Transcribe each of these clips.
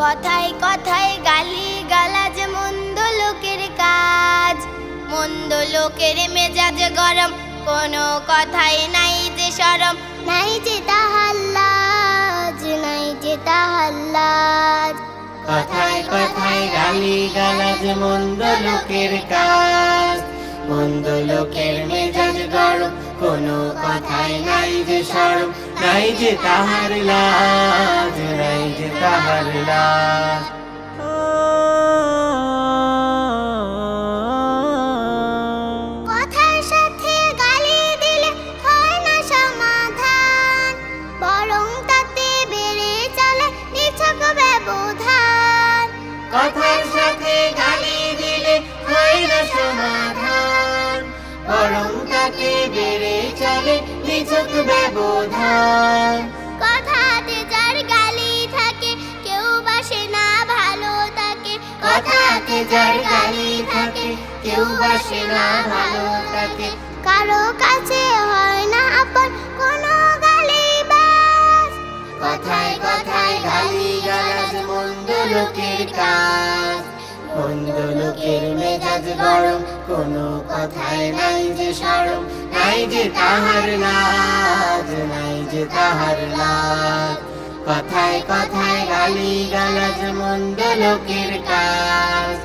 কথায় কথায় গালি গালাজ মন্দ লোকের কাজ। মন্দ লোকের মেজাজ গরম কোনো কথাই নাই যে সরম। নাই যে তাহার নাই যে কথায় কথায় গালি গালাজ মন্দ লোকের কাজ। মন্দ লোকের মেজাজ গরম কোনো কথাই নাই যে সরম নাই যে তাহার লাজ নাই যে তাহার লাজ। কথার বরং বেড়ে চলে ব্যবধান। কথাতে যার গালি থাকে, কেউ বাসে না ভালো থাকে কথাতে যার গালি থাকে, কেউ বাসে না ভালো থাকে কারও কাছে হয় না আপন, কোনো গালি বাস কথায় কথায় গালি গালাজ, মন্দ লোকের কাজ। মন্দ লোকের মেজাজ গরম কোনো কথায় নাই যে সরম নাই যে তাহার লাজ, নাই যে তাহার লাজ। কথায় কথায় গালি গালাজ মন্দ লোকের কাজ,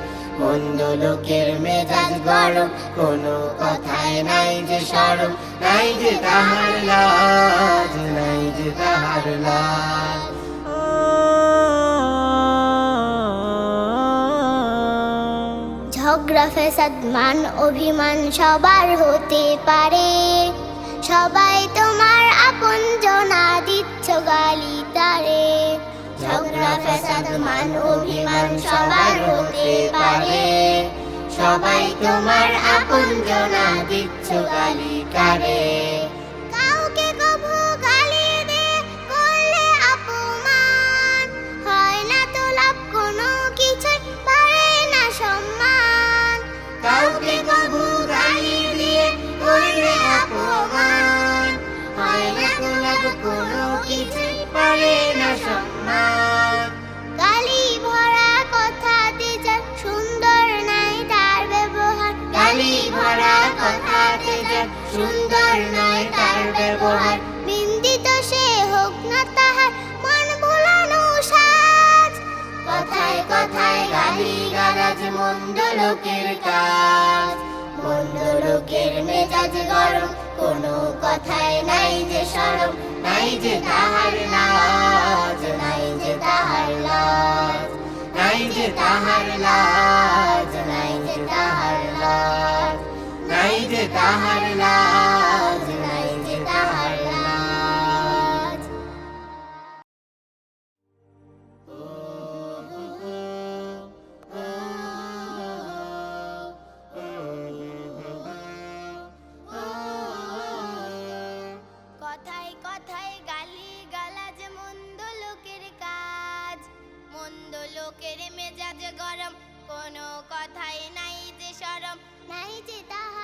মন্দ লোকের মেজাজ গরম, কোনো কথায় নাই যে সরম নাই যে তাহার লাজ, নাই যে তাহার লাজ। সদমান মান অভিমান সবার হতে পারে। সবাই তোমার আপন জনা দিচ্ছ গালি তারে। মান অভিমান সবার হতে পারে। সবাই তোমার আপন জনা দিচ্ছ গালি কারে কথাতে যে সুন্দর নয় তার ব্যবহার নিন্দিত সে হোক না তাহার, মন ভুলানো সাজ। কথায় কথায় গালি গালাজ, মন্দ লোকের কাজ। মন্দ লোকের মেজাজ গরম, কোনো কথায় নাই যে সরম, নাই যে তাহার লাজ, নাই যে তাহার লাজ, নাই যে তাহার লাজ। কথায় কথায় গালি গালাজ মন্দ লোকের কাজ। মন্দ লোকের মেজাজ গরম, কোনো কথাই নাই যে সরম, নাই যে লাজ